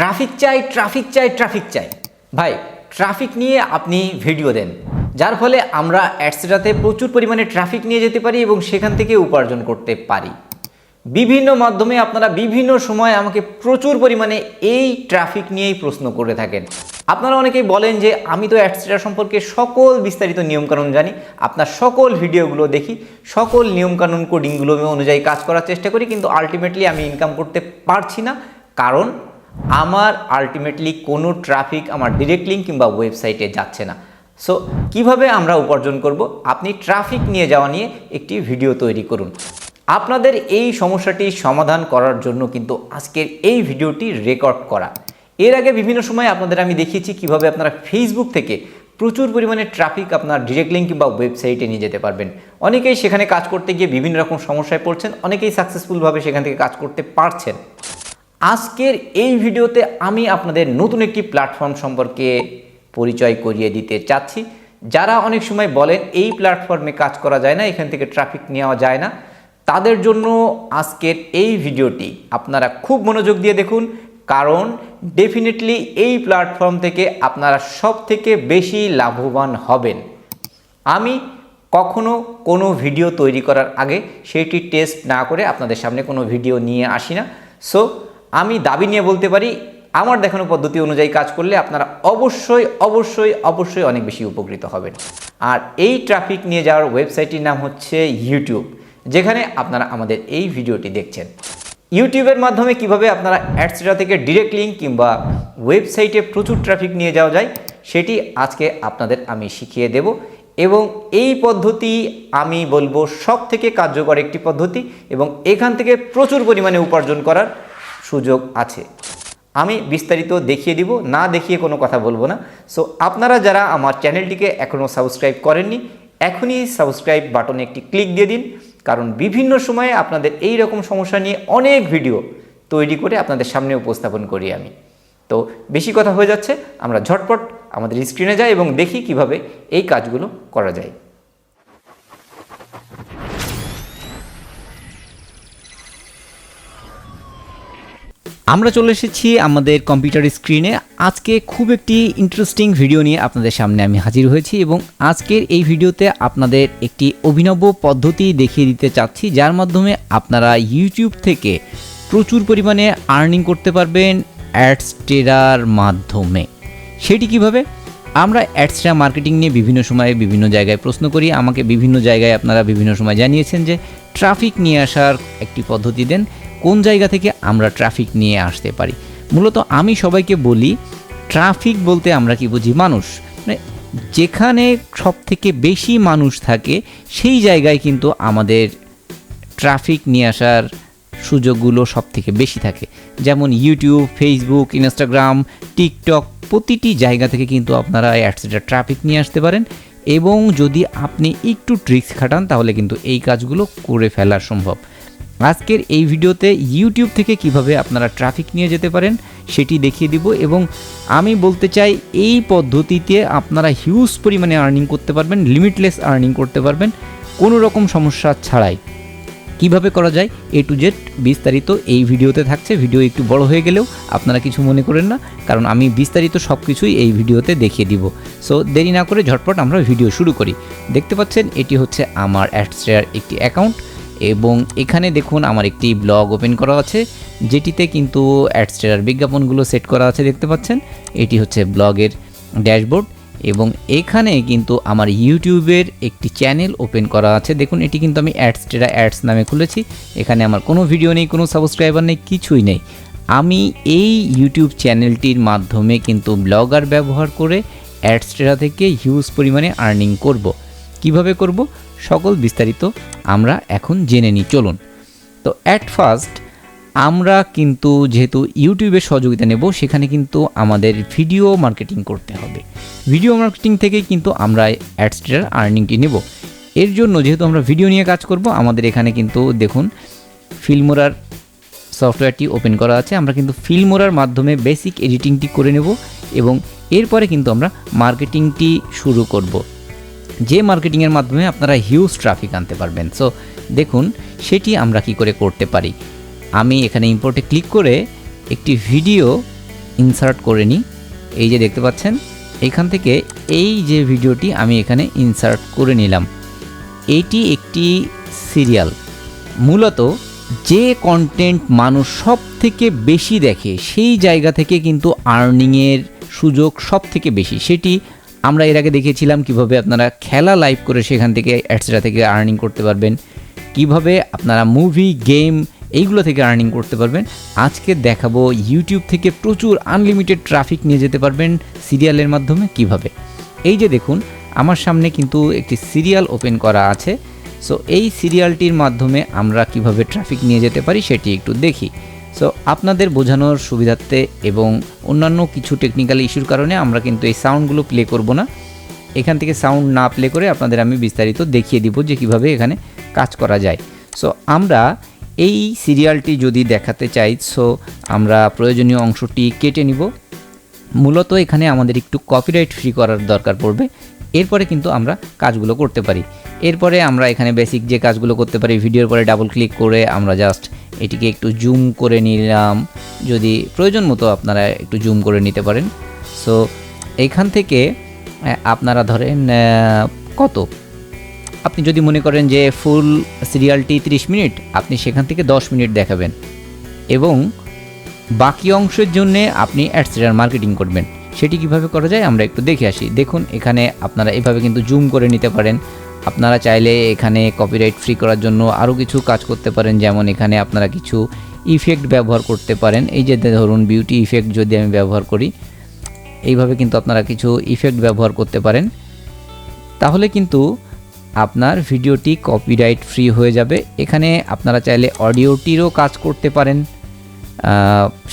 Traffic চাই traffic চাই traffic চাই। ভাই ট্রাফিক নিয়ে আপনি ভিডিও দেন। যার ফলে আমরা অ্যাডসেটাতে প্রচুর পরিমাণে ট্রাফিক নিয়ে যেতে পারি এবং সেখান থেকে উপার্জন করতে পারি। বিভিন্ন মাধ্যমে আপনারা বিভিন্ন সময় আমাকে প্রচুর পরিমাণে এই ট্রাফিক নিয়েই প্রশ্ন করে থাকেন। আপনারা অনেকেই বলেন যে, আমি তো অ্যাডসেটা সম্পর্কে সকল বিস্তারিত নিয়মকানুন জানি। আপনার সকল ভিডিওগুলো দেখি, সকল নিয়মকানুন কোডিংগুলো অনুযায়ী কাজ করার চেষ্টা করি, কিন্তু আলটিমেটলি আমি ইনকাম করতে পারছি না। কারণ আমার আলটিমেটলি কোনো ট্রাফিক আমার ডিরেক্ট লিঙ্ক কিংবা ওয়েবসাইটে যাচ্ছে না। সো কীভাবে আমরা উপার্জন করব? আপনি ট্রাফিক নিয়ে যাওয়া নিয়ে একটি ভিডিও তৈরি করুন। আপনাদের এই সমস্যাটি সমাধান করার জন্য কিন্তু আজকের এই ভিডিওটি রেকর্ড করা। এর আগে বিভিন্ন সময় আপনাদের আমি দেখিয়েছি কীভাবে আপনারা ফেসবুক থেকে প্রচুর পরিমাণে ট্রাফিক আপনার ডিরেক্ট লিঙ্ক কিংবা ওয়েবসাইটে নিয়ে যেতে পারবেন। অনেকেই সেখানে কাজ করতে গিয়ে বিভিন্ন রকম সমস্যায় পড়ছেন, অনেকেই সাকসেসফুলভাবে সেখান থেকে কাজ করতে পারছেন। আজকের এই ভিডিওতে আমি আপনাদের নতুন একটি প্ল্যাটফর্ম সম্পর্কে পরিচয় করিয়ে দিতে চাচ্ছি। যারা অনেক সময় বলেন, এই প্ল্যাটফর্মে কাজ করা যায় না, এখান থেকে ট্রাফিক নেওয়া যায় না। তাদের জন্য আজকের এই ভিডিওটি আপনারা খুব মনোযোগ দিয়ে দেখুন। কারণ ডেফিনেটলি এই প্ল্যাটফর্ম থেকে আপনারা সব থেকে বেশি লাভবান হবেন। আমি কখনো কোনো ভিডিও তৈরি করার আগে সেটি টেস্ট না করে আপনাদের সামনে কোনো ভিডিও নিয়ে আসি না। সো আমি দাবি নিয়ে বলতে পারি, আমার দেখানো পদ্ধতি অনুযায়ী কাজ করলে আপনারা অবশ্যই অবশ্যই অবশ্যই অনেক বেশি উপকৃত হবেন। আর এই ট্রাফিক নিয়ে যাওয়ার ওয়েবসাইটটির নাম হচ্ছে ইউটিউব, যেখানে আপনারা আমাদের এই ভিডিওটি দেখছেন। ইউটিউবের মাধ্যমে কীভাবে আপনারা অ্যাডসেটা থেকে ডিরেক্ট লিঙ্ক কিংবা ওয়েবসাইটে প্রচুর ট্রাফিক নিয়ে যাওয়া যায়, সেটি আজকে আপনাদের আমি শিখিয়ে দেব এবং এই পদ্ধতি আমি বলব সব থেকে কার্যকর একটি পদ্ধতি এবং এখান থেকে প্রচুর পরিমাণে উপার্জন করার সুযোগ আছে। আমি বিস্তারিত দেখিয়ে দিব, না দেখিয়ে কোনো কথা বলব না। সো আপনারা যারা আমার চ্যানেলটিকে এখনও সাবস্ক্রাইব করেননি, এখনই সাবস্ক্রাইব বাটনে একটি ক্লিক দিয়ে দিন, কারণ বিভিন্ন সময়ে আপনাদের এই রকম সমস্যা নিয়ে অনেক ভিডিও তৈরি করে আপনাদের সামনে উপস্থাপন করি আমি। তো, বেশি কথা হয়ে যাচ্ছে, আমরা ঝটপট আমাদের স্ক্রিনে যাই এবং দেখি কীভাবে এই কাজগুলো করা যায়। আমরা চলে এসেছি আমাদের কম্পিউটার স্ক্রিনে আজকে খুব একটি ইন্টারেস্টিং ভিডিও নিয়ে আপনাদের সামনে আমি হাজির হয়েছি এবং আজকের এই ভিডিওতে আপনাদের একটি অভিনব পদ্ধতি দেখিয়ে দিতে চাচ্ছি, যার মাধ্যমে আপনারা ইউটিউব থেকে প্রচুর পরিমাণে আর্নিং করতে পারবেন অ্যাডস টেরার মাধ্যমে। সেটি কীভাবে? আমরা অ্যাডসটা মার্কেটিং নিয়ে বিভিন্ন সময়ে বিভিন্ন জায়গায় প্রশ্ন করি। আমাকে বিভিন্ন জায়গায় আপনারা বিভিন্ন সময় জানিয়েছেন যে ট্রাফিক নিয়ে আসার একটি পদ্ধতি দেন। কোন জায়গা থেকে আমরা ট্রাফিক নিয়ে আসতে পারি? মূলত আমি সবাইকে বলি, ট্রাফিক বলতে আমরা কি বুঝি? মানুষ। মানে যেখানে সব থেকে বেশি মানুষ থাকে, সেই জায়গায় কিন্তু আমাদের ট্রাফিক নিয়ে আসার সুযোগগুলো সব থেকে বেশি থাকে। যেমন ইউটিউব ফেসবুক ইনস্টাগ্রাম টিকটক প্রতিটি জায়গা থেকে কিন্তু আপনারা অ্যাডসেটা ট্রাফিক নিয়ে আসতে পারেন এবং যদি আপনি একটু ট্রিক্স খাটান, তাহলে কিন্তু এই কাজগুলো করে ফেলা সম্ভব। আজকের এই ভিডিওতে ইউটিউব থেকে কীভাবে আপনারা ট্রাফিক নিয়ে যেতে পারেন, সেটি দেখিয়ে দিব এবং আমি বলতে চাই এই পদ্ধতিতে আপনারা হিউজ পরিমাণে আর্নিং করতে পারবেন লিমিটলেস আর্নিং করতে পারবেন, কোনো রকম সমস্যা ছাড়াই। কীভাবে করা যায়? এ টু জেড বিস্তারিত এই ভিডিওতে থাকছে। ভিডিও একটু বড় হয়ে গেলেও আপনারা কিছু মনে করেন না, কারণ আমি বিস্তারিত সব কিছুই এই ভিডিওতে দেখিয়ে দিব। সো দেরি না করে ঝটপট আমরা ভিডিও শুরু করি। দেখতে পাচ্ছেন, এটি হচ্ছে আমার অ্যাডস্ট্রেয়ার একটি অ্যাকাউন্ট এবং এখানে দেখুন আমার একটি ব্লগ ওপেন করা আছে, যেটিতে কিন্তু অ্যাডস্টেরার বিজ্ঞাপনগুলো সেট করা আছে দেখতে পাচ্ছেন। এটি হচ্ছে ব্লগের ড্যাশবোর্ড এবং এখানে কিন্তু আমার ইউটিউবের একটি চ্যানেল ওপেন করা আছে। দেখুন, এটি কিন্তু আমি অ্যাডস্টেরা অ্যাডস নামে খুলেছি। এখানে আমার কোনো ভিডিও নেই, কোনো সাবস্ক্রাইবার নেই, কিছুই নেই। আমি এই ইউটিউব চ্যানেলটির মাধ্যমে কিন্তু ব্লগার ব্যবহার করে অ্যাডস্টেরা থেকে হিউজ পরিমাণে আর্নিং করব। কীভাবে করব? সকল বিস্তারিত আমরা এখন জেনে নিই, চলুন। তো অ্যাট ফার্স্ট আমরা কিন্তু যেহেতু ইউটিউবের সহযোগিতা নেব, সেখানে কিন্তু আমাদের ভিডিও মার্কেটিং করতে হবে। ভিডিও মার্কেটিং থেকেই কিন্তু আমরা অ্যাডস্টের আর্নিংটি নেব। এর জন্য যেহেতু আমরা ভিডিও নিয়ে কাজ করব, আমাদের এখানে কিন্তু দেখুন ফিল্মোরার সফটওয়্যারটি ওপেন করা আছে। আমরা কিন্তু ফিল্মোরার মাধ্যমে বেসিক এডিটিংটি করে নেব এবং এরপরে কিন্তু আমরা মার্কেটিংটি শুরু করব। যে মার্কেটিংয়ের মাধ্যমে আপনারা হিউজ ট্রাফিক আনতে পারবেন। সো দেখুন, সেটি আমরা কি করে করতে পারি? আমি এখানে ইম্পোর্টে ক্লিক করে একটি ভিডিও ইনসার্ট করে নিই। এই যে দেখতে পাচ্ছেন, এখান থেকে এই যে ভিডিওটি আমি এখানে ইনসার্ট করে নিলাম। এটি একটি সিরিয়াল মূলত যে কন্টেন্ট মানুষ সব থেকে বেশি দেখে, সেই জায়গা থেকে কিন্তু আর্নিংয়ের সুযোগ সব থেকে বেশি। সেটি আমরা এর আগে দেখিয়েছিলাম কীভাবে আপনারা খেলা লাইভ করে সেখান থেকে অ্যাডসেটা থেকে আর্নিং করতে পারবেন, কীভাবে আপনারা মুভি গেম এইগুলো থেকে আর্নিং করতে পারবেন। আজকে দেখাবো ইউটিউব থেকে প্রচুর আনলিমিটেড ট্রাফিক নিয়ে যেতে পারবেন সিরিয়ালের মাধ্যমে কীভাবে। এই যে দেখুন, আমার সামনে কিন্তু একটি সিরিয়াল ওপেন করা আছে। সো এই সিরিয়ালটির মাধ্যমে আমরা কীভাবে ট্রাফিক নিয়ে যেতে পারি সেটি একটু দেখি। সো আপনাদের বোঝানোর সুবিধার্থে এবং অন্যান্য কিছু টেকনিক্যাল ইস্যুর কারণে আমরা কিন্তু এই সাউন্ডগুলো প্লে করব না। এখান থেকে সাউন্ড না প্লে করে আপনাদের আমি বিস্তারিত দেখিয়ে দিব যে কীভাবে এখানে কাজ করা যায়। সো আমরা এই সিরিয়ালটি যদি দেখাতে চাই সো আমরা প্রয়োজনীয় অংশটি কেটে নিব। মূলত এখানে আমাদের একটু কপিরাইট ফ্রি করার দরকার পড়বে। এরপরে কিন্তু আমরা কাজগুলো করতে পারি। এরপরে আমরা এখানে বেসিক যে কাজগুলো করতে পারি ভিডিওর পরে ডাবল ক্লিক করে আমরা জাস্ট এটিকে একটু জুম করে নিলাম। যদি প্রয়োজন মতো আপনারা একটু জুম করে নিতে পারেন। সো এইখান থেকে আপনারা ধরেন কত? আপনি যদি মনে করেন যে ফুল সিরিয়ালটি 30 মিনিট, আপনি সেখান থেকে 10 মিনিট দেখাবেন। এবং বাকি অংশের জন্য আপনি অ্যাডসেটার মার্কেটিং করবেন। সেটি কীভাবে করা যায় আমরা একটু দেখে আসি। দেখুন, এখানে আপনারা এভাবে কিন্তু জুম করে নিতে পারেন। আপনারা চাইলে এখানে কপিরাইট ফ্রি করার জন্য আরও কিছু কাজ করতে পারেন। যেমন এখানে আপনারা কিছু ইফেক্ট ব্যবহার করতে পারেন। এই যে ধরুন বিউটি ইফেক্ট যদি আমি ব্যবহার করি, এইভাবে কিন্তু আপনারা কিছু ইফেক্ট ব্যবহার করতে পারেন। তাহলে কিন্তু আপনার ভিডিওটি কপিরাইট ফ্রি হয়ে যাবে। এখানে আপনারা চাইলে অডিওটিরও কাজ করতে পারেন।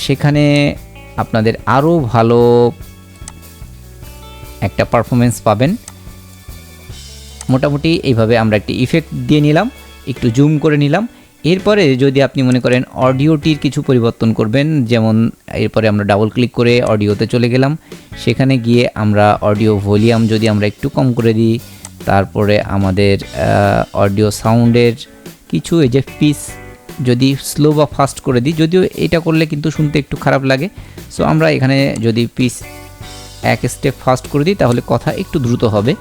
সেখানে আপনাদের আরও ভালো একটা পারফরমেন্স পাবেন। মোটামুটি এইভাবে আমরা একটি ইফেক্ট দিয়ে নিলাম, একটু জুম করে নিলাম। এরপরে যদি আপনি মনে করেন অডিওটির কিছু পরিবর্তন করবেন, যেমন এরপরে আমরা ডাবল ক্লিক করে অডিওতে চলে গেলাম। সেখানে গিয়ে আমরা অডিও ভলিউম যদি আমরা একটু কম করে দিই, তারপরে আমাদের অডিও সাউন্ডের কিছু এই যে পিস যদি স্লো বা ফাস্ট করে দিই, যদিও এটা করলে কিন্তু শুনতে একটু খারাপ লাগে। সো আমরা এখানে যদি পিস এক স্টেপ ফাস্ট করে দিই, তাহলে কথা একটু দ্রুত হবে।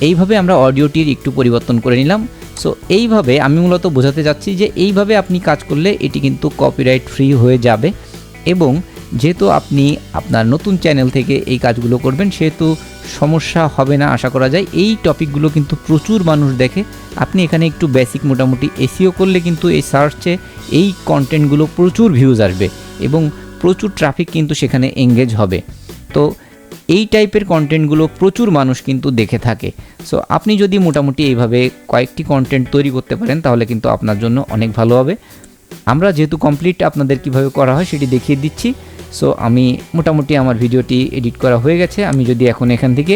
এইভাবে আমরা অডিওটির একটু পরিবর্তন করে নিলাম। সো এইভাবে আমি মূলত বোঝাতে চাচ্ছি যে এইভাবে আপনি কাজ করলে এটি কিন্তু কপিরাইট ফ্রি হয়ে যাবে। এবং যেহেতু আপনি আপনার নতুন চ্যানেল থেকে এই কাজগুলো করবেন, সেহেতু সমস্যা হবে না, আশা করা যায়। এই টপিকগুলো কিন্তু প্রচুর মানুষ দেখে। আপনি এখানে একটু বেসিক মোটামুটি এসিও করলে কিন্তু এই সার্চে এই কন্টেন্টগুলো প্রচুর ভিউজ আসবে এবং প্রচুর ট্রাফিক কিন্তু সেখানে এঙ্গেজ হবে। তো এই টাইপের কন্টেন্টগুলো প্রচুর মানুষ কিন্তু দেখে থাকে। সো আপনি যদি মোটামুটি এইভাবে কয়েকটি কন্টেন্ট তৈরি করতে পারেন, তাহলে কিন্তু আপনার জন্য অনেক ভালো হবে। আমরা যেহেতু কমপ্লিট আপনাদের কীভাবে করা হয় সেটি দেখিয়ে দিচ্ছি। সো আমি মোটামুটি আমার ভিডিওটি এডিট করা হয়ে গেছে। আমি যদি এখন এখান থেকে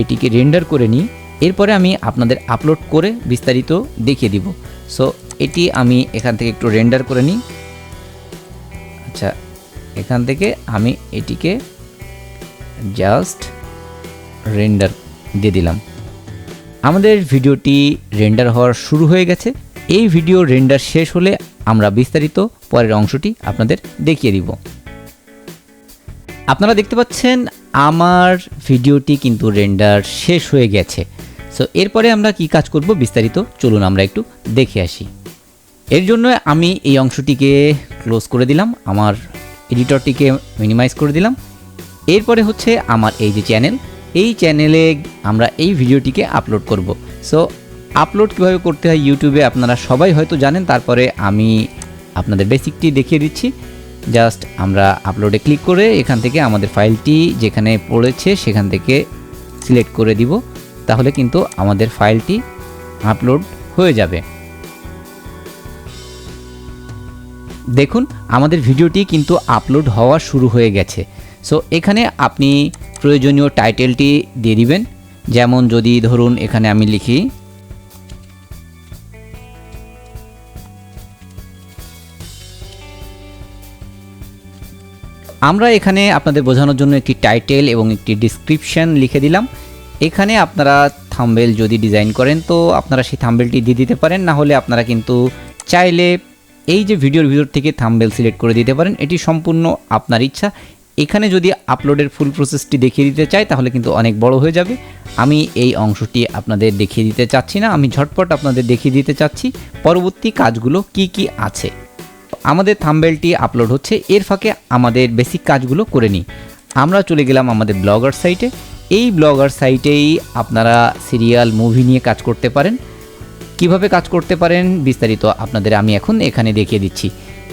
এটিকে রেন্ডার করে নিই, এরপরে আমি আপনাদের আপলোড করে বিস্তারিত দেখিয়ে দিব। সো এটি আমি এখান থেকে একটু রেন্ডার করে নিই। আচ্ছা এখান থেকে আমি এটিকে জাস্ট রেন্ডার দিয়ে দিলাম। আমাদের ভিডিওটি রেন্ডার হওয়ার শুরু হয়ে গেছে। এই ভিডিও রেন্ডার শেষ হলে আমরা বিস্তারিত পরের অংশটি আপনাদের দেখিয়ে দিব। আপনারা দেখতে পাচ্ছেন, আমার ভিডিওটি কিন্তু রেন্ডার শেষ হয়ে গেছে। সো এরপরে আমরা কি কাজ করব বিস্তারিত? চলুন আমরা একটু দেখে আসি। এর জন্য আমি এই অংশটিকে ক্লোজ করে দিলাম, আমার এডিটরটিকে মিনিমাইজ করে দিলাম। এরপরে হচ্ছে আমার এই যে চ্যানেল এই চ্যানেলে আমরা এই ভিডিওটিকে আপলোড করব। সো আপলোড কীভাবে করতে হয় ইউটিউবে আপনারা সবাই হয়তো জানেন, তারপরে আমি আপনাদের বেসিকটি দেখিয়ে দিচ্ছি। জাস্ট আমরা আপলোডে ক্লিক করে এখান থেকে আমাদের ফাইলটি যেখানে পড়েছে সেখান থেকে সিলেক্ট করে দিব। তাহলে কিন্তু আমাদের ফাইলটি আপলোড হয়ে যাবে। দেখুন, আমাদের ভিডিওটি কিন্তু আপলোড হওয়া শুরু হয়ে গেছে। সো এখানে আপনি প্রয়োজনীয় টাইটেলটি দিয়ে দিবেন। যেমন যদি ধরুন এখানে আমি লিখি, আমরা এখানে আপনাদের বোঝানোর জন্য একটি টাইটেল এবং একটি ডিসক্রিপশন লিখে দিলাম। এখানে আপনারা থাম্বেল যদি ডিজাইন করেন, তো আপনারা সেই থাম্বেলটি দিয়ে দিতে পারেন। না হলে আপনারা কিন্তু চাইলে এই যে ভিডিওর ভিতর থেকে থাম্বেল সিলেক্ট করে দিতে পারেন। এটি সম্পূর্ণ আপনার ইচ্ছা। এখানে যদি আপলোডের ফুল প্রসেসটি দেখিয়ে দিতে চাই, তাহলে কিন্তু অনেক বড় হয়ে যাবে। আমি এই অংশটি আপনাদের দেখিয়ে দিতে চাচ্ছি না, আমি ঝটপট আপনাদের দেখিয়ে দিতে চাচ্ছি পরবর্তী কাজগুলো কি কি আছে। আমাদের থাম্বেলটি আপলোড হচ্ছে, এর ফাঁকে আমাদের বেসিক কাজগুলো করে নিই। আমরা চলে গেলাম আমাদের ব্লগার সাইটে এই ব্লগার সাইটেই আপনারা সিরিয়াল মুভি নিয়ে কাজ করতে পারেন। কীভাবে কাজ করতে পারেন, বিস্তারিত আপনাদের আমি এখন এখানে দেখিয়ে দিচ্ছি।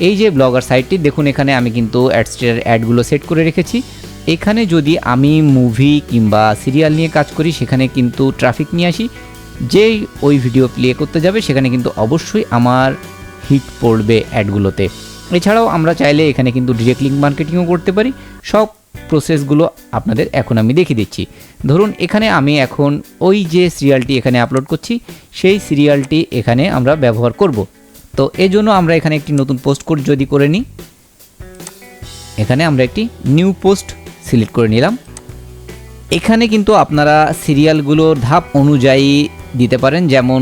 এই যে ব্লগার সাইটটি দেখুন এখানে আমি কিন্তু অ্যাডস্টের অ্যাডগুলো সেট করে রেখেছি। এখানে যদি আমি মুভি কিংবা সিরিয়াল নিয়ে কাজ করি, সেখানে কিন্তু ট্রাফিক নিয়ে আসি। যেই ওই ভিডিও প্লে করতে যাবে, সেখানে কিন্তু অবশ্যই আমার হিট পড়বে অ্যাডগুলোতে এছাড়াও আমরা চাইলে এখানে কিন্তু ডিরেক্ট লিঙ্ক মার্কেটিংও করতে পারি। সব প্রসেসগুলো আপনাদের এখন আমি দেখিয়ে দিচ্ছি। ধরুন, এখানে আমি এখন ওই যে সিরিয়ালটি এখানে আপলোড করছি, সেই সিরিয়ালটি এখানে আমরা ব্যবহার করব। তো এই জন্য আমরা এখানে একটি নতুন পোস্ট কোড যদি করে নিই, এখানে আমরা একটি নিউ পোস্ট সিলেক্ট করে নিলাম। এখানে কিন্তু আপনারা সিরিয়ালগুলোর ধাপ অনুযায়ী দিতে পারেন, যেমন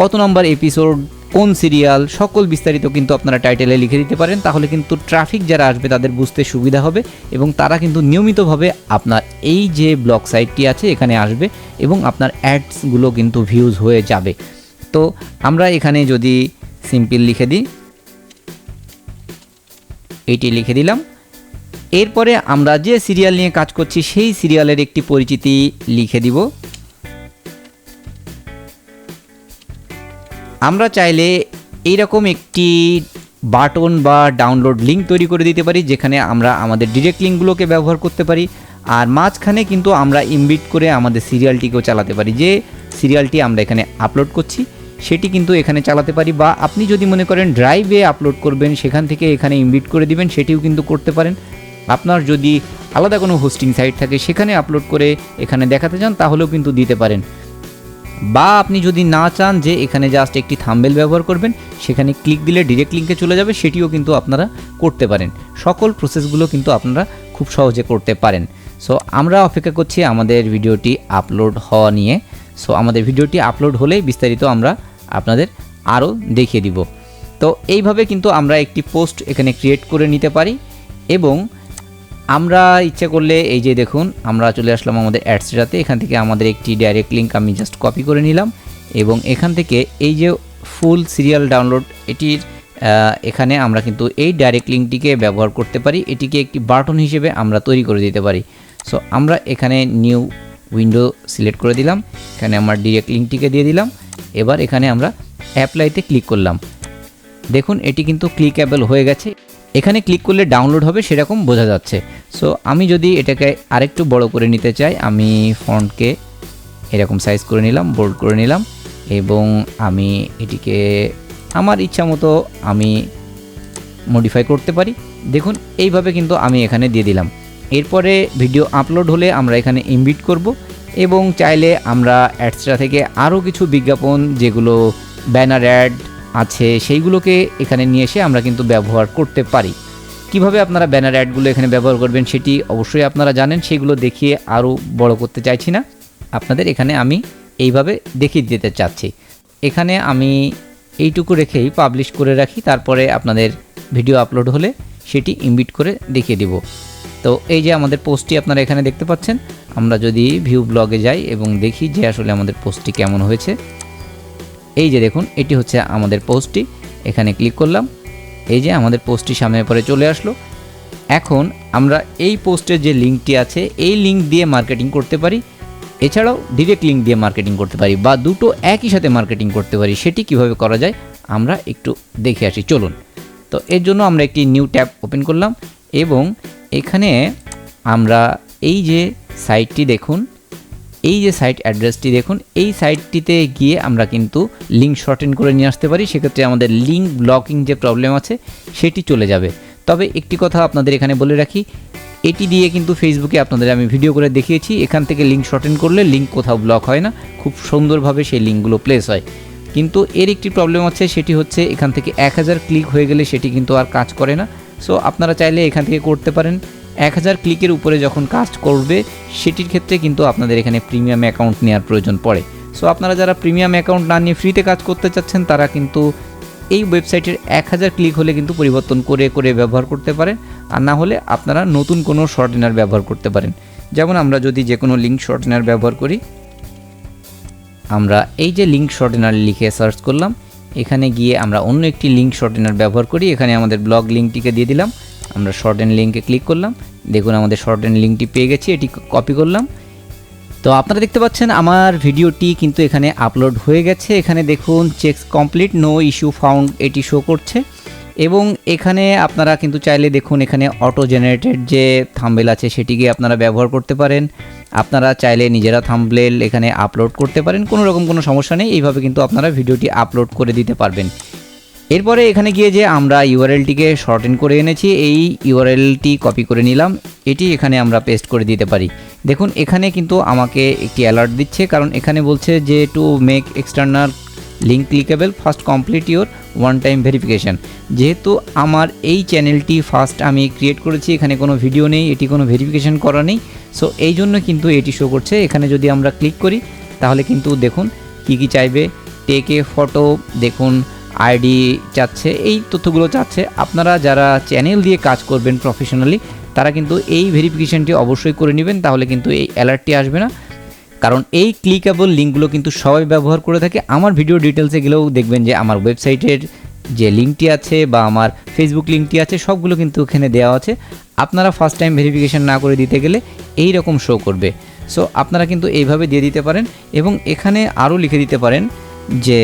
কত নম্বর এপিসোড কোন সিরিয়াল সকল বিস্তারিত কিন্তু আপনারা টাইটেলে লিখে দিতে পারেন। তাহলে কিন্তু ট্রাফিক যারা আসবে তাদের বুঝতে সুবিধা হবে এবং তারা কিন্তু নিয়মিতভাবে আপনার এই যে ব্লগ সাইটটি আছে এখানে আসবে এবং আপনার অ্যাডসগুলো কিন্তু ভিউজ হয়ে যাবে। তো আমরা এখানে যদি সিম্পল লিখে দিই। এইটি লিখে দিলাম। এরপরে আমরা যে সিরিয়াল নিয়ে কাজ করছি, সেই সিরিয়ালের একটি পরিচিতি লিখে দিব। আমরা চাইলে এইরকম একটি বাটন বা ডাউনলোড লিঙ্ক তৈরি করে দিতে পারি, যেখানে আমরা আমাদের ডিরেক্ট লিঙ্কগুলোকে ব্যবহার করতে পারি। আর মাঝখানে কিন্তু আমরা ইমবিট করে আমাদের সিরিয়ালটিকেও চালাতে পারি, যে সিরিয়ালটি আমরা এখানে আপলোড করছি। সেটি কিন্তু এখানে চালাতে পারি বা আপনি যদি মনে করেন ড্রাইভে আপলোড করবেন, সেখান থেকে এখানে ইমবিট করে দিবেন, সেটিও কিন্তু করতে পারেন। আপনার যদি আলাদা কোনো হোস্টিং সাইট থাকে, সেখানে আপলোড করে এখানে দেখাতে চান, তাহলেও কিন্তু দিতে পারেন। বা আপনি যদি না চান যে এখানে জাস্ট একটি থাম্বেল ব্যবহার করবেন, সেখানে ক্লিক দিলে ডিরেক্ট লিঙ্কে চলে যাবে, সেটিও কিন্তু আপনারা করতে পারেন। সকল প্রসেসগুলো কিন্তু আপনারা খুব সহজে করতে পারেন। সো আমরা অপেক্ষা করছি আমাদের ভিডিওটি আপলোড হওয়া নিয়ে। সো আমাদের ভিডিওটি আপলোড হলেই বিস্তারিত আমরা আপনাদের আরও দেখিয়ে দিব। তো এইভাবে কিন্তু আমরা একটি পোস্ট এখানে ক্রিয়েট করে নিতে পারি এবং আমরা ইচ্ছে করলে এই যে দেখুন, আমরা চলে আসলাম আমাদের অ্যাডসটাতে। এখান থেকে আমাদের একটি ডাইরেক্ট লিঙ্ক আমি জাস্ট কপি করে নিলাম এবং এখান থেকে এই যে ফুল সিরিয়াল ডাউনলোড এটির এখানে আমরা কিন্তু এই ডাইরেক্ট লিঙ্কটিকে ব্যবহার করতে পারি। এটিকে একটি বাটন হিসেবে আমরা তৈরি করে দিতে পারি। সো আমরা এখানে নিউ উইন্ডো সিলেক্ট করে দিলাম। এখানে আমার ডিরেক্ট লিঙ্কটিকে দিয়ে দিলাম। এবার এখানে আমরা অ্যাপ্লাইতে ক্লিক করলাম। দেখুন, এটি কিন্তু ক্লিকেবল হয়ে গেছে। এখানে ক্লিক করলে ডাউনলোড হবে, সেরকম বোঝা যাচ্ছে। সো আমি যদি এটাকে আরেকটু বড় করে নিতে চাই, আমি ফন্টকে এরকম সাইজ করে নিলাম বোল্ড করে নিলাম, এবং আমি এটিকে আমার ইচ্ছা মতো আমি মডিফাই করতে পারি। দেখুন, এইভাবে কিন্তু আমি এখানে দিয়ে দিলাম। এরপরে ভিডিও আপলোড হলে আমরা এখানে ইমবিট করব। এবং চাইলে আমরা অ্যাডসটা থেকে আরও কিছু বিজ্ঞাপন যেগুলো ব্যানার অ্যাড আছে, সেইগুলোকে এখানে নিয়ে এসে আমরা কিন্তু ব্যবহার করতে পারি। কীভাবে আপনারা ব্যানার অ্যাডগুলো এখানে ব্যবহার করবেন সেটি অবশ্যই আপনারা জানেন, সেগুলো দেখিয়ে আরও বড় করতে চাইছি না। আপনাদের এখানে আমি এইভাবে দেখিয়ে দিতে চাচ্ছি। এখানে আমি এইটুকু রেখেই পাবলিশ করে রাখি, তারপরে আপনাদের ভিডিও আপলোড হলে সেটি ইমবিট করে দেখিয়ে দিব। তো এই যে আমাদের পোস্টটি আপনারা এখানে দেখতে পাচ্ছেন, আমরা যদি ভিউ ব্লগে যাই এবং দেখি যে আসলে আমাদের পোস্টটি কেমন হয়েছে। এই যে দেখুন, এটি হচ্ছে আমাদের পোস্টটি, এখানে ক্লিক করলাম, এই যে আমাদের পোস্টটি সামনে পরে চলে আসলো। এখন আমরা এই পোস্টের যে লিঙ্কটি আছে, এই লিঙ্ক দিয়ে মার্কেটিং করতে পারি, এছাড়াও ডিরেক্ট লিঙ্ক দিয়ে মার্কেটিং করতে পারি বা দুটো একই সাথে মার্কেটিং করতে পারি, সেটি কীভাবে করা যায় আমরা একটু দেখে আসি। চলুন, তো এর জন্য আমরা একটি নিউ ট্যাব ওপেন করলাম এবং এখানে আমরা এই যে সাইটটি দেখুন, এই যে সাইট অ্যাড্রেসটি দেখুন, এই সাইটটিতে গিয়ে আমরা কিন্তু লিঙ্ক শর্টেন করে নিয়ে আসতে পারি। সেক্ষেত্রে আমাদের লিঙ্ক ব্লকিং যে প্রবলেম আছে, সেটি চলে যাবে। তবে একটি কথা আপনাদের এখানে বলে রাখি, এটি দিয়ে কিন্তু ফেসবুকে আপনাদের আমি ভিডিও করে দেখিয়েছি। এখান থেকে লিঙ্ক শর্টেন করলে লিঙ্ক কোথাও ব্লক হয় না, খুব সুন্দরভাবে সেই লিঙ্কগুলো প্লেস হয়। কিন্তু এর একটি প্রবলেম আছে, সেটি হচ্ছে এখান থেকে এক হাজার ক্লিক হয়ে গেলে সেটি কিন্তু আর কাজ করে না। সো আপনারা চাইলে এখান থেকে করতে পারেন। এক হাজার ক্লিকের উপরে যখন কাজ করবে, সেটির ক্ষেত্রে কিন্তু আপনাদের এখানে প্রিমিয়াম অ্যাকাউন্ট নেওয়ার প্রয়োজন পড়ে। সো আপনারা যারা প্রিমিয়াম অ্যাকাউন্ট না নিয়ে ফ্রিতে কাজ করতে চাচ্ছেন, তারা কিন্তু এই ওয়েবসাইটের এক হাজার ক্লিক হলে কিন্তু পরিবর্তন করে করে ব্যবহার করতে পারেন। আর না হলে আপনারা নতুন কোনো শর্টেনার ব্যবহার করতে পারেন। যেমন আমরা যদি যে কোনো লিঙ্ক শর্টেনার ব্যবহার করি, আমরা এই যে লিঙ্ক শর্টেনার লিখে সার্চ করলাম এখানে গিয়ে আমরা অন্য একটি লিঙ্ক শর্টেনার ব্যবহার করি। এখানে আমাদের ব্লগ লিঙ্কটিকে দিয়ে দিলাম। আমরা শর্টেন লিঙ্কে ক্লিক করলাম। দেখুন আমাদের শর্টেন লিঙ্কটি পেয়ে গেছি, এটি কপি করলাম। তো আপনারা দেখতে পাচ্ছেন আমার ভিডিওটি কিন্তু এখানে আপলোড হয়ে গেছে। এখানে দেখুন check complete no issue found এটি শো করছে। এবং এখানে আপনারা কিন্তু চাইলে দেখুন, এখানে অটো জেনারেটেড যে থাম্বেল আছে সেটিকে আপনারা ব্যবহার করতে পারেন। আপনারা চাইলে নিজেরা থাম্বলেল এখানে আপলোড করতে পারেন, কোনো রকম কোনো সমস্যা নেই। এইভাবে কিন্তু আপনারা ভিডিওটি আপলোড করে দিতে পারবেন। এরপরে এখানে গিয়ে যে আমরা ইউআরএলটিকে শর্টেন করে এনেছি, এই ইউআরএলটি কপি করে নিলাম। এটি এখানে আমরা পেস্ট করে দিতে পারি। দেখুন, এখানে কিন্তু আমাকে একটি অ্যালার্ট দিচ্ছে, কারণ এখানে বলছে যে to make external link clickable first complete your one time verification যেহেতু আমার এই চ্যানেলটি ফার্স্ট আমি ক্রিয়েট করেছি, এখানে কোনো ভিডিও নেই, এটি কোনো ভেরিফিকেশান করা নেই সো এই জন্য কিন্তু এটি শো করছে। এখানে যদি আমরা ক্লিক করি, তাহলে কিন্তু দেখুন কি কি চাইবে টেকে ফটো দেখুন আইডি চাচ্ছে, এই তথ্যগুলো চাচ্ছে। আপনারা যারা চ্যানেল দিয়ে কাজ করবেন প্রফেশনালি তারা কিন্তু এই ভেরিফিকেশানটি অবশ্যই করে নেবেন, তাহলে কিন্তু এই অ্যালার্টটি আসবে না। কারণ এই ক্লিকেবল লিঙ্কগুলো কিন্তু সবাই ব্যবহার করে থাকে। আমার ভিডিও ডিটেলসে গেলেও দেখবেন যে আমার ওয়েবসাইটের যে লিঙ্কটি আছে বা আমার ফেসবুক লিঙ্কটি আছে, সবগুলো কিন্তু ওখানে দেওয়া আছে। আপনারা ফার্স্ট টাইম ভেরিফিকেশান না করে দিতে গেলে এই রকম শো করবে। সো আপনারা কিন্তু এইভাবে দিয়ে দিতে পারেন এবং এখানে আরও লিখে দিতে পারেন যে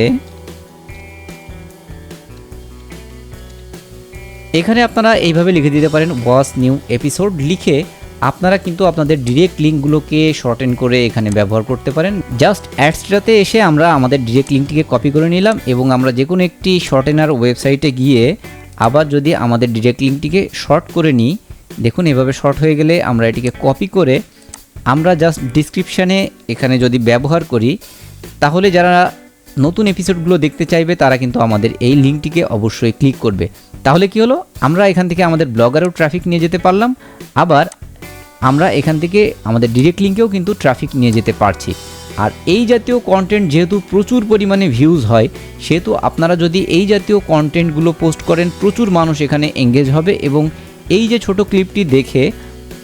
এখানে আপনারা এইভাবে লিখে দিতে পারেন ওয়াস নিউ এপিসোড লিখে আপনারা কিন্তু আপনাদের ডিরেক্ট লিঙ্কগুলোকে শর্টেন করে এখানে ব্যবহার করতে পারেন। জাস্ট অ্যাডসটাতে এসে আমরা আমাদের ডিরেক্ট লিঙ্কটিকে কপি করে নিলাম এবং আমরা যে কোনো একটি শর্টেনার ওয়েবসাইটে গিয়ে আবার যদি আমাদের ডিরেক্ট লিঙ্কটিকে শর্ট করে নিই, দেখুন এভাবে শর্ট হয়ে গেলে আমরা এটিকে কপি করে আমরা জাস্ট ডিসক্রিপশানে এখানে যদি ব্যবহার করি, তাহলে যারা নতুন এপিসোডগুলো দেখতে চাইবে, তারা কিন্তু আমাদের এই লিঙ্কটিকে অবশ্যই ক্লিক করবে। তাহলে কি হলো? আমরা এখান থেকে আমাদের ব্লগারেও ট্রাফিক নিয়ে যেতে পারলাম। আবার আমরা এখান থেকে আমাদের ডিরেক্ট লিঙ্কেও কিন্তু ট্রাফিক নিয়ে যেতে পারছি। আর এই জাতীয় কন্টেন্ট যেহেতু প্রচুর পরিমাণে ভিউজ হয়, সেহেতু আপনারা যদি এই জাতীয় কন্টেন্টগুলো পোস্ট করেন, প্রচুর মানুষ এখানে এঙ্গেজ হবে এবং এই যে ছোট ক্লিপটি দেখে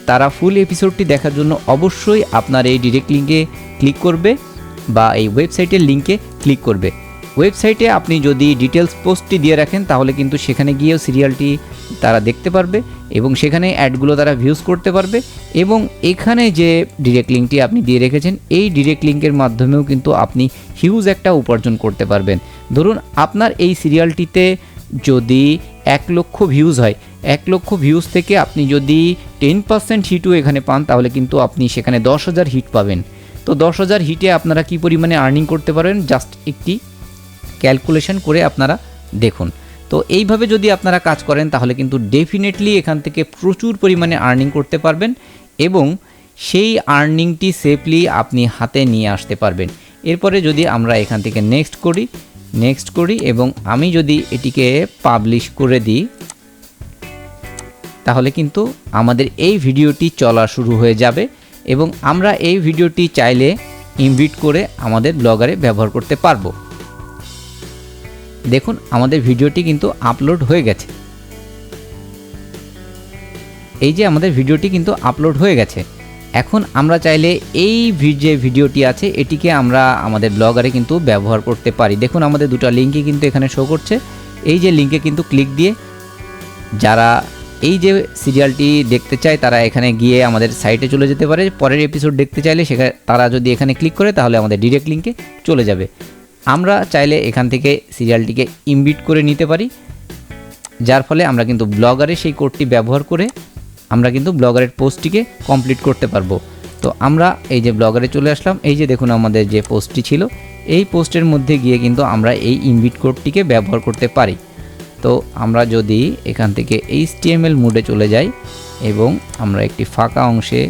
তারা ফুল এপিসোডটি দেখার জন্য অবশ্যই আপনার এই ডিরেক্ট লিঙ্কে ক্লিক করবে বা এই ওয়েবসাইটের লিঙ্কে ক্লিক করবে। ওয়েবসাইটে আপনি যদি ডিটেলস পোস্টটি দিয়ে রাখেন, তাহলে কিন্তু সেখানে গিয়েও সিরিয়ালটি তারা দেখতে পারবে এবং সেখানে অ্যাডগুলো তারা ভিউজ করতে পারবে এবং এখানে যে ডিরেক্ট লিঙ্কটি আপনি দিয়ে রেখেছেন, এই ডিরেক্ট লিঙ্কের মাধ্যমেও কিন্তু আপনি হিউজ একটা উপার্জন করতে পারবেন। ধরুন, আপনার এই সিরিয়ালটিতে যদি এক লক্ষ ভিউজ হয়, এক লক্ষ ভিউজ থেকে আপনি যদি টেন পার্সেন্ট হিটও এখানে পান, তাহলে কিন্তু আপনি সেখানে দশ হাজার হিট পাবেন। তো দশ হাজার হিটে আপনারা কি পরিমাণে আর্নিং করতে পারেন? জাস্ট একটি ক্যালকুলেশন করে আপনারা দেখুন। তো এইভাবে যদি আপনারা কাজ করেন, তাহলে কিন্তু ডেফিনেটলি এখান থেকে প্রচুর পরিমাণে আর্নিং করতে পারবেন এবং সেই আর্নিংটি সেফলি আপনি হাতে নিয়ে আসতে পারবেন। এরপরে যদি আমরা এখান থেকে নেক্সট করি নেক্সট করি এবং আমি যদি এটিকে পাবলিশ করে দিই, তাহলে কিন্তু আমাদের এই ভিডিওটি চলা শুরু হয়ে যাবে এবং আমরা এই ভিডিওটি চাইলে ইনভিট করে আমাদের ব্লগারে ব্যবহার করতে পারব। দেখুন, আমাদের ভিডিওটি কিন্তু আপলোড হয়ে গেছে। এই যে আমাদের ভিডিওটি কিন্তু আপলোড হয়ে গেছে। এখন আমরা চাইলে এই যে ভিডিওটি আছে, এটিকে আমরা আমাদের ব্লগারে কিন্তু ব্যবহার করতে পারি। দেখুন, আমাদের দুটো লিঙ্কই কিন্তু এখানে শো করছে। এই যে লিঙ্কে কিন্তু ক্লিক দিয়ে যারা এই যে সিরিয়ালটি দেখতে চায়, তারা এখানে গিয়ে আমাদের সাইটে চলে যেতে পারে। পরের এপিসোড দেখতে চাইলে সেখানে তারা যদি এখানে ক্লিক করে, তাহলে আমাদের ডিরেক্ট লিঙ্কে চলে যাবে। আমরা চাইলে এখান থেকে সিরিয়ালটিকে ইমবিট করে নিতে পারি। যার ফলে আমরা কিন্তু ব্লগারে সেই কোডটি ব্যবহার করে আমরা কিন্তু ব্লগারের পোস্টটিকে কমপ্লিট করতে পারব। তো আমরা এই যে ব্লগারে চলে আসলাম, এই যে দেখুন আমাদের যে পোস্টটি ছিল, এই পোস্টের মধ্যে গিয়ে কিন্তু আমরা এই ইনভিট কোডটিকে ব্যবহার করতে পারি। তো আমরা যদি এখান থেকে এইচটিএমএল মোডে চলে যাই এবং আমরা একটি ফাঁকা অংশে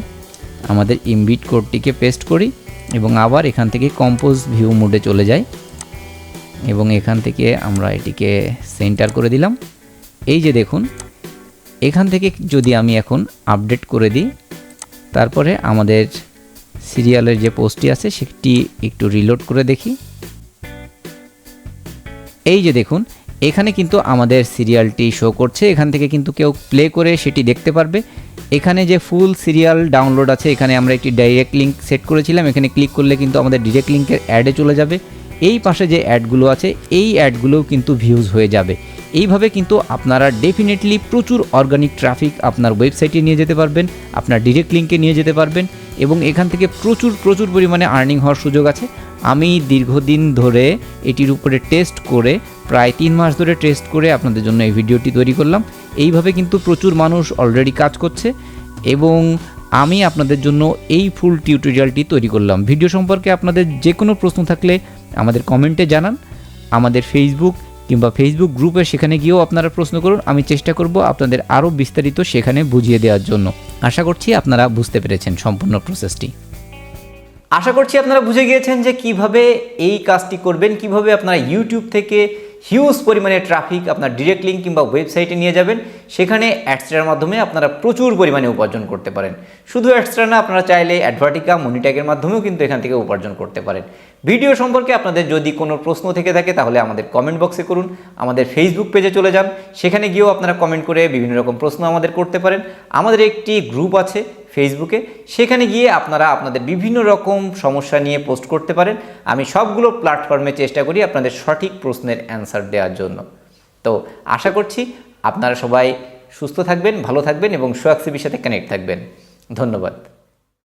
আমাদের ইনভিট কোডটিকে পেস্ট করি এবং আবার এখান থেকে কম্পোজ ভিউ মোডে চলে যাই। এবং এখান থেকে আমরা এটিকে সেন্টার করে দিলাম। এই যে দেখুন, এখান থেকে যদি আমি এখন আপডেট করে দিই, তারপরে আমাদের সিরিয়ালের যে পোস্টটি আছে, সেটি একটু রিলোড করে দেখি। এই যে দেখুন এখানে কিন্তু আমাদের সিরিয়ালটি শো করছে। এখান থেকে কিন্তু কেউ প্লে করে সেটি দেখতে পারবে। এখানে যে ফুল সিরিয়াল ডাউনলোড আছে, এখানে আমরা একটি ডাইরেক্ট লিঙ্ক সেট করেছিলাম। এখানে ক্লিক করলে কিন্তু আমাদের ডিরেক্ট লিঙ্কের অ্যাডে চলে যাবে। এই পাশে যে অ্যাডগুলো আছে, এই অ্যাডগুলোও কিন্তু ভিউজ হয়ে যাবে। এইভাবে কিন্তু আপনারা ডেফিনেটলি প্রচুর অর্গানিক ট্রাফিক আপনার ওয়েবসাইটে নিয়ে যেতে পারবেন, আপনার ডিরেক্ট লিঙ্কে নিয়ে যেতে পারবেন এবং এখান থেকে প্রচুর প্রচুর পরিমাণে আর্নিং হওয়ার সুযোগ আছে। আমি দীর্ঘদিন ধরে এটির উপরে টেস্ট করে প্রায় তিন মাস ধরে টেস্ট করে আপনাদের জন্য এই ভিডিওটি তৈরি করলাম। এইভাবে কিন্তু প্রচুর মানুষ অলরেডি কাজ করছে এবং আমি আপনাদের জন্য এই ফুল টিউটোরিয়ালটি তৈরি করলাম। ভিডিও সম্পর্কে আপনাদের যে কোনো প্রশ্ন থাকলে আমাদের কমেন্টে জানান। আমাদের ফেসবুক কিংবা ফেসবুক গ্রুপে সেখানে গিয়েও আপনারা প্রশ্ন করুন। আমি চেষ্টা করব আপনাদের আরও বিস্তারিত সেখানে বুঝিয়ে দেওয়ার জন্য। আশা করছি আপনারা বুঝতে পেরেছেন সম্পূর্ণ প্রসেসটি আশা করছি আপনারা বুঝে গিয়েছেন যে কীভাবে এই কাজটি করবেন, কীভাবে আপনারা ইউটিউব থেকে হিউজ পরিমাণে ট্রাফিক আপনার ডিরেক্ট লিঙ্ক কিংবা ওয়েবসাইটে নিয়ে যাবেন। সেখানে অ্যাডস্টার মাধ্যমে আপনারা প্রচুর পরিমাণে উপার্জন করতে পারেন। শুধু অ্যাডস্টার না, আপনারা চাইলে অ্যাডভার্টিকা মনিট্যাগের মাধ্যমেও কিন্তু এখান থেকে উপার্জন করতে পারেন। ভিডিও সম্পর্কে আপনাদের যদি কোনো প্রশ্ন থেকে থাকে, তাহলে আমাদের কমেন্ট বক্সে করুন। আমাদের ফেসবুক পেজে চলে যান। সেখানে গিয়েও আপনারা কমেন্ট করে বিভিন্ন রকম প্রশ্ন আমাদের করতে পারেন। আমাদের একটি গ্রুপ আছে ফেসবুকে, সেখানে গিয়ে আপনারা আপনাদের বিভিন্ন রকম সমস্যা নিয়ে পোস্ট করতে পারেন। আমি সবগুলো প্ল্যাটফর্মে চেষ্টা করি আপনাদের সঠিক প্রশ্নের অ্যান্সার দেওয়ার জন্য। তো আশা করছি আপনারা সবাই সুস্থ থাকবেন, ভালো থাকবেন এবং সোয়াক্সিবির সাথে কানেক্ট থাকবেন। ধন্যবাদ।